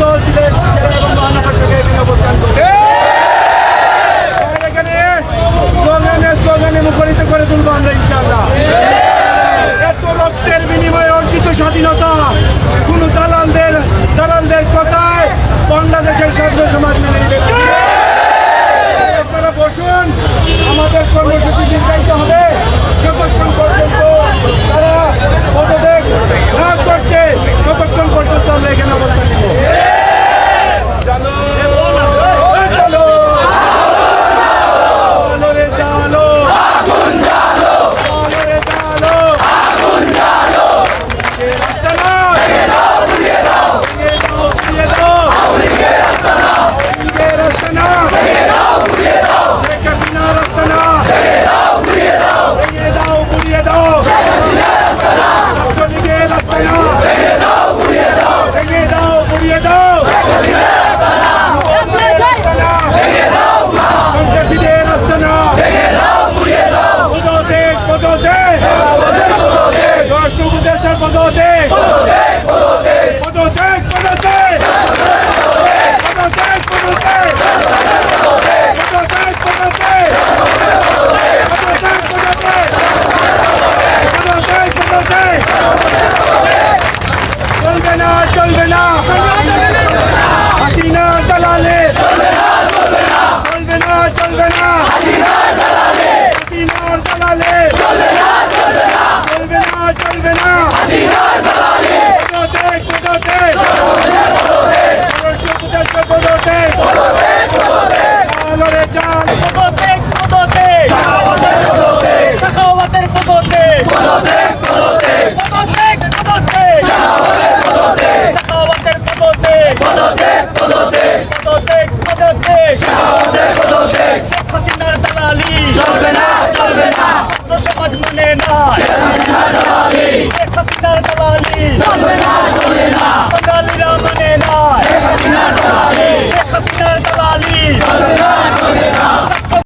দল ছিলেন 人啊！好。চলবে না চলবে না। সমাজ মানে না শেখ হাসিনার দালালি। চলবে না মানে চলবে না।